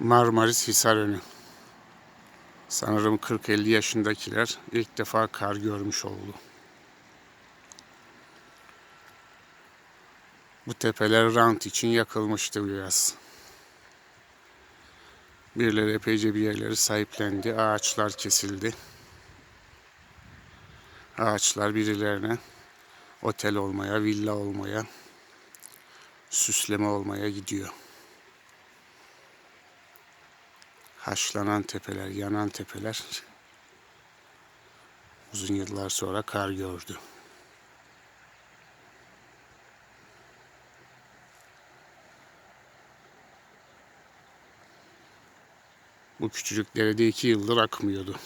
Marmaris Hisarönü. Sanırım 40-50 yaşındakiler ilk defa kar görmüş oldu. Bu tepeler rant için yakılmıştı bu yaz. Birileri epeyce bir yerleri sahiplendi. Ağaçlar kesildi. Ağaçlar birilerine otel olmaya, villa olmaya, süsleme olmaya gidiyor. Haşlanan tepeler, yanan tepeler uzun yıllar sonra kar gördü. Bu küçücük derede iki yıldır akmıyordu.